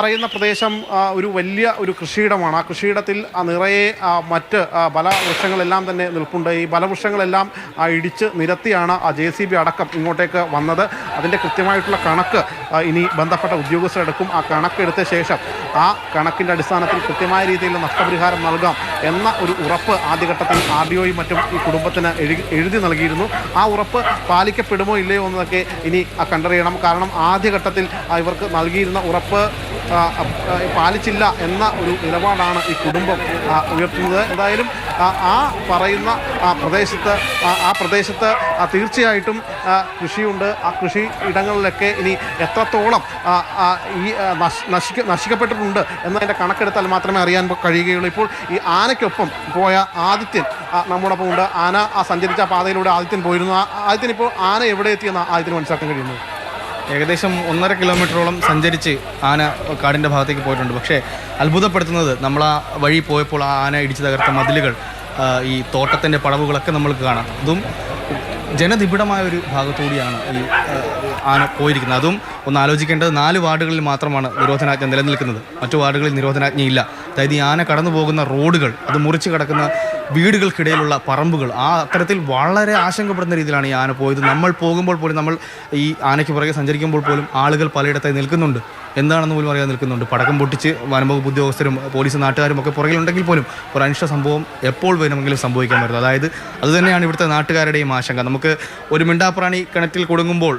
പറയുന്ന പ്രദേശം ഒരു വലിയ ഒരു കൃഷിയിടമാണ്. ആ കൃഷിയിടത്തിൽ നിറയെ മറ്റ് ബലവൃക്ഷങ്ങളെല്ലാം തന്നെ നിൽപ്പുണ്ട്. ഈ ബലവൃക്ഷങ്ങളെല്ലാം ഇടിച്ച് നിരത്തിയാണ് ആ ജെ സി ബി അടക്കം ഇങ്ങോട്ടേക്ക് വന്നത്. അതിന്റെ കൃത്യമായിട്ടുള്ള കണക്ക് ഇനി ബന്ധപ്പെട്ട ഉദ്യോഗസ്ഥരെടുക്കും ആ കണക്കെടുത്ത ശേഷം ആ കണക്കിന്റെ അടിസ്ഥാനത്തിൽ കൃത്യമായ രീതിയിൽ നഷ്ടപരിഹാരം നൽകാം എന്ന ഒരു ഉറപ്പ് ആദ്യഘട്ടത്തിൽ ആർ ഡി ഒയും മറ്റും ഈ കുടുംബത്തിന് എഴുതി നൽകിയിരുന്നു. ആ ഉറപ്പ് പാലിക്കപ്പെടുമോ ഇല്ലയോ എന്നൊക്കെ ഇനി കണ്ടറിയണം. കാരണം ആദ്യഘട്ടത്തിൽ ഇവർക്ക് നൽകിയിരുന്ന ഉറപ്പ് പാലിച്ചില്ല എന്ന ഒരു നിലപാടാണ് ഈ കുടുംബം ഉയർത്തുന്നത്. എന്തായാലും ആ, പറയുന്ന ആ പ്രദേശത്ത് ആ- പ്രദേശത്ത് തീർച്ചയായിട്ടും കൃഷിയുണ്ട്. ആ കൃഷി ഇടങ്ങളിലൊക്കെ ഇനി എത്രത്തോളം ഈ നശിക്ക നശിക്കപ്പെട്ടിട്ടുണ്ട് എന്നതിന്റെ കണക്കെടുത്താൽ മാത്രമേ അറിയാൻ കഴിയുകയുള്ളൂ. ഇപ്പോൾ ഈ ആനയ്ക്കൊപ്പം പോയ ആദിത്യൻ നമ്മുടെ നമ്മോടൊപ്പം ഉണ്ട്. ആന ആ സഞ്ചരിച്ച പാതയിലൂടെ ആദിത്യൻ പോയിരുന്നു. ആദിത്യൻ ഇപ്പോൾ ആന എവിടെ എത്തിയെന്ന് ആദിത്യന് മനസ്സിലാക്കാൻ കഴിയുന്നത് ഏകദേശം ഒന്നര കിലോമീറ്ററോളം സഞ്ചരിച്ച് ആന കാടിന്റെ ഭാഗത്തേക്ക് പോയിട്ടുണ്ട്. പക്ഷേ അത്ഭുതപ്പെടുത്തുന്നത് നമ്മൾ ആ വഴി പോയപ്പോൾ ആ ആന ഇടിച്ചു തകർത്ത മതിലുകൾ ഈ തോട്ടത്തിന്റെ പടവുകളൊക്കെ നമ്മൾക്ക് കാണാം. അതും ജനനിബിഡമായ ഒരു ഭാഗത്തുകൂടിയാണ് ഈ ആന പോയിരിക്കുന്നത്. അതും ഒന്ന് ആലോചിക്കേണ്ടത് നാല് വാർഡുകളിൽ മാത്രമാണ് നിരോധനാജ്ഞ നിലനിൽക്കുന്നത്. മറ്റു വാർഡുകളിൽ നിരോധനാജ്ഞയില്ല. അതായത് ഈ ആന കടന്നു പോകുന്ന റോഡുകൾ അത് മുറിച്ച് കിടക്കുന്ന വീടുകൾക്കിടയിലുള്ള പറമ്പുകൾ ആ അത്തരത്തിൽ വളരെ ആശങ്കപ്പെടുന്ന രീതിയിലാണ് ഈ ആന പോയത്. നമ്മൾ പോകുമ്പോൾ പോലും നമ്മൾ ഈ ആനയ്ക്ക് പുറകെ സഞ്ചരിക്കുമ്പോൾ പോലും ആളുകൾ പലയിടത്തായി നിൽക്കുന്നുണ്ട്. എന്താണെന്ന് പോലും അറിയാതെ നിൽക്കുന്നുണ്ട്. പടക്കം പൊട്ടിച്ച് വനംവകുപ്പ് ഉദ്യോഗസ്ഥരും പോലീസ് നാട്ടുകാരും ഒക്കെ പുറകിലുണ്ടെങ്കിൽ പോലും ഒരു അനിഷ്ട സംഭവം എപ്പോൾ വേണമെങ്കിലും സംഭവിക്കാൻ വരുന്നത് അതായത് അതുതന്നെയാണ് ഇവിടുത്തെ നാട്ടുകാരുടെയും ആശങ്ക. നമുക്ക് ഒരു മിണ്ടാപ്രാണി കിണറ്റിൽ കൊടുങ്ങുമ്പോൾ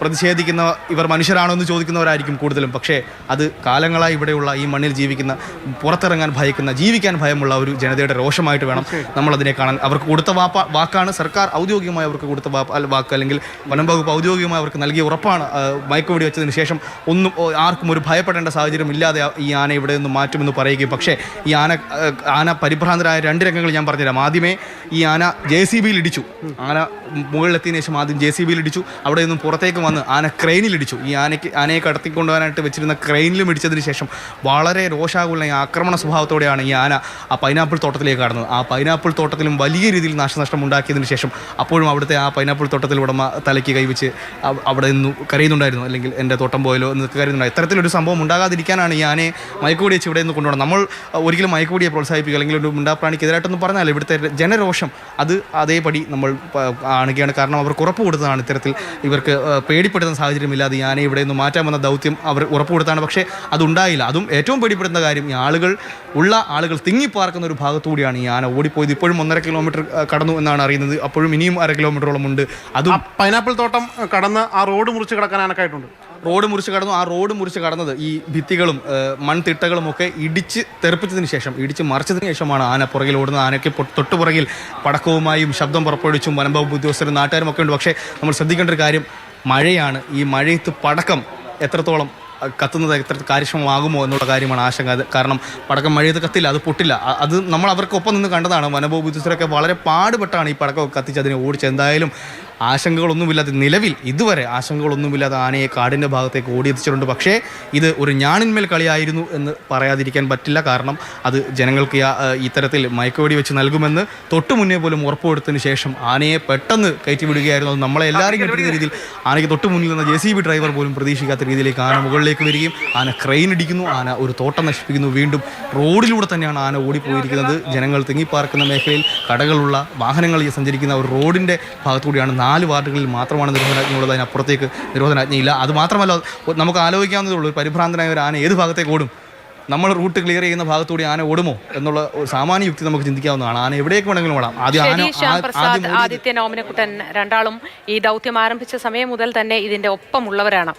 പ്രതിഷേധിക്കുന്ന ഇവർ മനുഷ്യരാണോ എന്ന് ചോദിക്കുന്നവരായിരിക്കും കൂടുതലും. പക്ഷേ അത് കാലങ്ങളായി ഇവിടെയുള്ള ഈ മണ്ണിൽ ജീവിക്കുന്ന പുറത്തിറങ്ങാൻ ഭയക്കുന്ന ജീവിക്കാൻ ഭയമുള്ള ഒരു ജനതയുടെ രോഷമായിട്ട് വേണം നമ്മൾ അതിനെ കാണാൻ. അവർക്ക് കൊടുത്ത വാപ്പ വാക്കാണ് സർക്കാർ ഔദ്യോഗികമായി അവർക്ക് കൊടുത്ത വാക്ക്. അല്ലെങ്കിൽ വനം വകുപ്പ് ഔദ്യോഗികമായി അവർക്ക് നൽകിയ ഉറപ്പാണ്. മയക്കുവെടി വെച്ചതിന് ശേഷം ഒന്നും ആർക്കും ഒരു ഭയപ്പെടേണ്ട സാഹചര്യം ഇല്ലാതെ ഈ ആന ഇവിടെ നിന്ന് മാറ്റുമെന്ന് പറയുകയും. പക്ഷേ ഈ ആന ആന പരിഭ്രാന്തരായ രണ്ട് രംഗങ്ങൾ ഞാൻ പറഞ്ഞുതരാം. ആദ്യമേ ഈ ആന ജെ സി ബിയിൽ ഇടിച്ചു. ആന മുകളിലെത്തിയതിനു ശേഷം ആദ്യം ജെ സി ബിയിൽ ഇടിച്ചു. അവിടെ നിന്നും പുറത്തേക്ക് വന്ന് ആന ക്രെയിനിൽ ഇടിച്ചു. ഈ ആനയ്ക്ക് ആനയെ കടത്തിക്കൊണ്ടുപോകാനായിട്ട് വെച്ചിരുന്ന ക്രെയിനിലും ഇടിച്ചതിന് ശേഷം വളരെ രോഷാകുള്ള ഈ ആക്രമണ സ്വഭാവത്തോടെയാണ് ഈ ആന ആ പൈനാപ്പിൾ തോട്ടത്തിലേക്ക് കടന്നത്. ആ പൈനാപ്പിൾ തോട്ടത്തിലും വലിയ രീതിയിൽ നാശനഷ്ടം ഉണ്ടാക്കിയതിന് ശേഷം അപ്പോഴും അവിടുത്തെ ആ പൈനാപ്പിൾ തോട്ടത്തിൽ ഉടമ തലയ്ക്ക് കൈവച്ച് അവിടെ നിന്ന് കരയുന്നുണ്ടായിരുന്നു. അല്ലെങ്കിൽ എന്റെ തോട്ടം പോയാലോ എന്ന് കരുതുന്നുണ്ടായി ഇത്തരത്തിലൊരു സംഭവം ഉണ്ടാകാതിരിക്കാനാണ് ഈ ആനയെ മയക്കുപൊടി വെച്ച് ഇവിടെ നിന്ന് കൊണ്ടുപോകണം നമ്മൾ ഒരിക്കലും മയക്കുകൂടിയെ പ്രോത്സാഹിപ്പിക്കുക അല്ലെങ്കിൽ ഒരു മിണ്ടാപ്രാണിക്കെതിരായിട്ടൊന്നും പറഞ്ഞാൽ ഇവിടുത്തെ ജനരോഷം അത് അതേപടി നമ്മൾ കാണുകയാണ്. കാരണം അവർക്ക് ഉറപ്പ് കൊടുത്തതാണ് ഇത്തരത്തിൽ ഇവർക്ക് പേടിപ്പെടുന്ന സാഹചര്യമില്ലാതെ ഈ ആനയെ ഇവിടെ നിന്ന് മാറ്റാമെന്ന ദൗത്യം അവർ ഉറപ്പ് കൊടുത്താണ്. പക്ഷേ അതുണ്ടായില്ല. അതും ഏറ്റവും പേടിപ്പെടുന്ന കാര്യം ഈ ആളുകൾ ഉള്ള ആളുകൾ തിങ്ങിപ്പാർക്കുന്ന ഒരു ഭാഗത്തുകൂടിയാണ് ഈ ആന ഓടിപ്പോയത്. ഇപ്പോഴും ഒന്നര കിലോമീറ്റർ കടന്നു എന്നാണ് അറിയുന്നത്. അപ്പോഴും ഇനിയും അര കിലോമീറ്ററോളം ഉണ്ട്. അതും പൈനാപ്പിൾ തോട്ടം കടന്ന് ആ റോഡ് മുറിച്ച് കിടക്കാൻ ആനക്കായിട്ടുണ്ട്. റോഡ് മുറിച്ച് കടന്നു. ആ റോഡ് മുറിച്ച് കടന്നത് ഈ ഭിത്തികളും മൺതിട്ടകളും ഒക്കെ ഇടിച്ച് തെറിപ്പിച്ചതിന് ശേഷം ഇടിച്ച് മറിച്ചതിന് ശേഷമാണ് ആന പുറകിൽ ഓടുന്നത്. ആനയ്ക്ക് തൊട്ടുപുറകിൽ തൊട്ട് പുറകിൽ പടക്കവുമായും ശബ്ദം പുറപ്പെടുവിച്ചും വനംവകുപ്പ് ഉദ്യോഗസ്ഥരും നാട്ടുകാരും ഒക്കെ ഉണ്ട്. പക്ഷേ നമ്മൾ ശ്രദ്ധിക്കേണ്ട ഒരു കാര്യം മഴയാണ്. ഈ മഴയത്ത് പടക്കം എത്രത്തോളം കത്തുന്നത് എത്ര കാര്യക്ഷമമാകുമോ എന്നുള്ള കാര്യമാണ് ആശങ്ക. കാരണം പടക്കം മഴയത്ത് കത്തില്ല അത് പൊട്ടില്ല. അത് നമ്മൾ അവർക്കൊപ്പം നിന്ന് കണ്ടതാണ്. വനംവകുപ്പ് ഉദ്യോഗസ്ഥരൊക്കെ വളരെ പാടുപെട്ടാണ് ഈ പടക്കം കത്തിച്ച് അതിനെ ഓടിച്ചത്. എന്തായാലും ആശങ്കകളൊന്നുമില്ലാതെ നിലവിൽ ഇതുവരെ ആശങ്കകളൊന്നുമില്ലാതെ ആനയെ കാടിന്റെ ഭാഗത്തേക്ക് ഓടിയെത്തിച്ചിട്ടുണ്ട്. പക്ഷേ ഇത് ഒരു ഞാണിന്മേൽ കളിയായിരുന്നു എന്ന് പറയാതിരിക്കാൻ പറ്റില്ല. കാരണം അത് ജനങ്ങൾക്ക് ഇത്തരത്തിൽ മയക്കുവെടി വെച്ച് നൽകുമെന്ന് തൊട്ടു മുന്നേ പോലും ഉറപ്പ് കൊടുത്തതിന് ശേഷം ആനയെ പെട്ടെന്ന് കയറ്റി വിടുകയായിരുന്നു അത് നമ്മളെ എല്ലാവരും കെട്ടിക്കുന്ന രീതിയിൽ ആനയ്ക്ക് തൊട്ടു മുന്നിൽ നിന്ന ജെ സി ബി ഡ്രൈവർ പോലും പ്രതീക്ഷിക്കാത്ത രീതിയിലേക്ക് ആന മുകളിലേക്ക് വരികയും ആന ക്രെയിൻ ഇടിക്കുന്നു. ആന ഒരു തോട്ടം നശിപ്പിക്കുന്നു. വീണ്ടും റോഡിലൂടെ തന്നെയാണ് ആന ഓടിപ്പോയിരിക്കുന്നത്. ജനങ്ങൾ തിങ്ങിപ്പാർക്കുന്ന മേഖലയിൽ കടകളുള്ള വാഹനങ്ങൾ സഞ്ചരിക്കുന്ന ഒരു റോഡിന്റെ ഭാഗത്തുകൂടിയാണ് നാല് വാർഡുകളിൽ മാത്രമാണ് നിരോധനാജ്ഞ ഉള്ളത് അതിനപ്പുറത്തേക്ക് നിരോധനാജ്ഞയില്ല. അത് മാത്രമല്ല നമുക്ക് ആലോചിക്കാവുന്നതേ ഉള്ളൂ ഒരു പരിഭ്രാന്തനായ ഒരു ആന ഏത് ഭാഗത്തേക്ക് ഓടും? നമ്മൾ റൂട്ട് ക്ലിയർ ചെയ്യുന്ന ഭാഗത്തൂടി ആന ഓടുമോ എന്നുള്ള ഒരു സാമാന്യ യുക്തി നമുക്ക് ചിന്തിക്കാവുന്നതാണ്. ആന എവിടേക്ക് വേണമെങ്കിലും ഓടാം. ആദ്യം ആദിത്യ ഓമനക്കുട്ടൻ രണ്ടാളും ഈ ദൗത്യം ആരംഭിച്ച സമയം മുതൽ തന്നെ ഇതിന്റെ ഒപ്പമുള്ളവരാണ്.